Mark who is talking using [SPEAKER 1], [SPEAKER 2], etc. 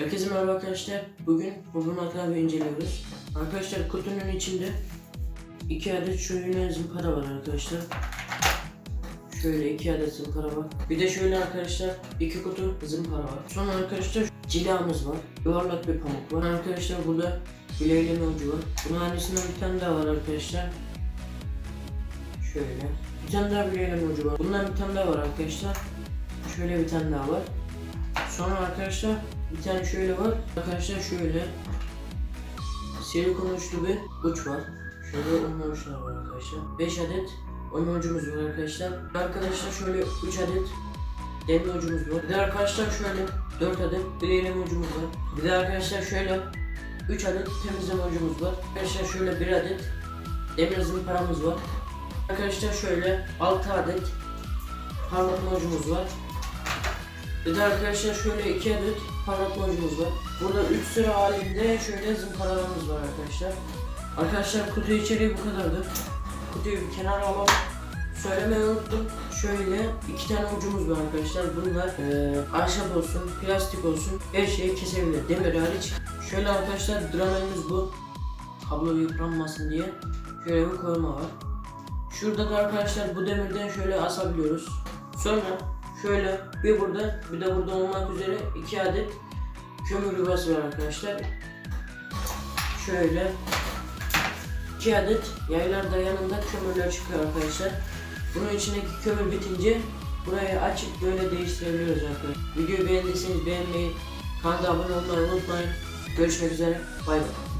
[SPEAKER 1] Herkese merhaba arkadaşlar. Bugün Bobun Akabı inceliyoruz. Arkadaşlar kutunun içinde iki adet şöyle zımpara var arkadaşlar. Şöyle iki adet zımpara var. Bir de şöyle arkadaşlar iki kutu zımpara var. Sonra arkadaşlar cilamız var. Yuvarlak bir pamuk var. Arkadaşlar burada bileğleme ucu var. Bunun annesinden bir tane daha var arkadaşlar. Şöyle. Bir tane daha bileğleme ucu var. Bundan bir tane daha var arkadaşlar. Şöyle bir tane daha var. Sonra arkadaşlar bir tane şöyle var. Arkadaşlar şöyle silikon uçlu bir uç var. Şöyle onun uçlar var arkadaşlar. 5 adet onun ucumuz var arkadaşlar. Arkadaşlar şöyle 3 adet demir ucumuz var. Bir de arkadaşlar şöyle 4 adet bileğleme ucumuz var. Bir de arkadaşlar şöyle 3 adet temizleme ucumuz var. Arkadaşlar şöyle 1 adet demir zımparamız var. Arkadaşlar şöyle 6 adet parlatma ucumuz var. Bir de arkadaşlar şöyle iki adet parlatma ucumuz var. Burada 3 sıra halinde şöyle zımparalarımız var arkadaşlar. Arkadaşlar kutu içeriği bu kadardı. Kutuyu bir kenara alalım. Söylemeyi unuttum. Şöyle iki tane ucumuz var arkadaşlar. Bunlar eee ahşap olsun, plastik olsun her şeyi kesebilir. Demir hariç. Şöyle arkadaşlar dramelimiz bu. Kablo yıpranmasın diye. Şöyle bir koyma var. Şurada da arkadaşlar bu demirden şöyle asabiliyoruz. Sonra şöyle bir burada bir de burada olmak üzere iki adet kömür yuvası var arkadaşlar. Şöyle iki adet yaylar da yanında kömürler çıkıyor arkadaşlar. Bunun içindeki kömür bitince burayı açıp böyle değiştirebiliyoruz arkadaşlar. Videoyu beğendiyseniz beğenmeyi, kanala abone olmayı unutmayın. Görüşmek üzere. Bay bay.